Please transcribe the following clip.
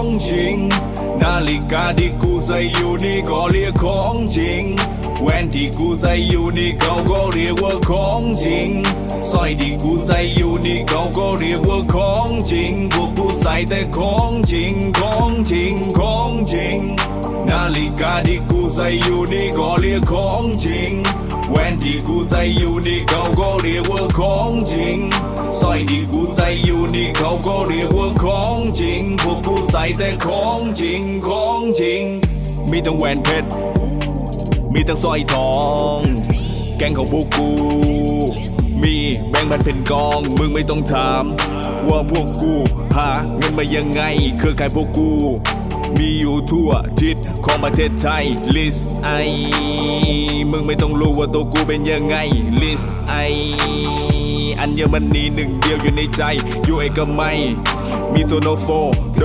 ของจริง นาฬิกาที่กูใส่อยู่นี่ก็เรียกของจริงแหวนที่กูใส่อยู่นี่เขาก็เรียกว่าของจริงสร้อยที่กูใส่อยู่นี่เขาก็เรียกว่าของจริง พวกกูใส่แต่ของจริง ของจริง ของจริง นาฬิกาที่กูใส่อยู่นี่ก็เรียกของจริงแหวนที่กูใส่อยู่นี่เขาก็เรียกว่าของจริง ที่กูใส่อยู่นี่เขาก็เรียกว่าของจริง พวกกูใส่แต่ของจริงของจริง มีทั้งแหวนเพชร มีทั้งสร้อยทอง แกงของพวกกู มีแบ่งค์มันเป็นกอง มึงไม่ต้องถาม ว่าพวกกูหาเงินมายังไง เครือข่ายพวกกู มีอยู่ทั่วทิศของประเทศไทย ลิสไอ มึงไม่ต้องรู้ว่าตัวกูเป็นยังไง ลิสไอ เยอรมนีหนึ่งเดียวอยู่ในใจ อยู่เอกมัยมีโซโนโฟโด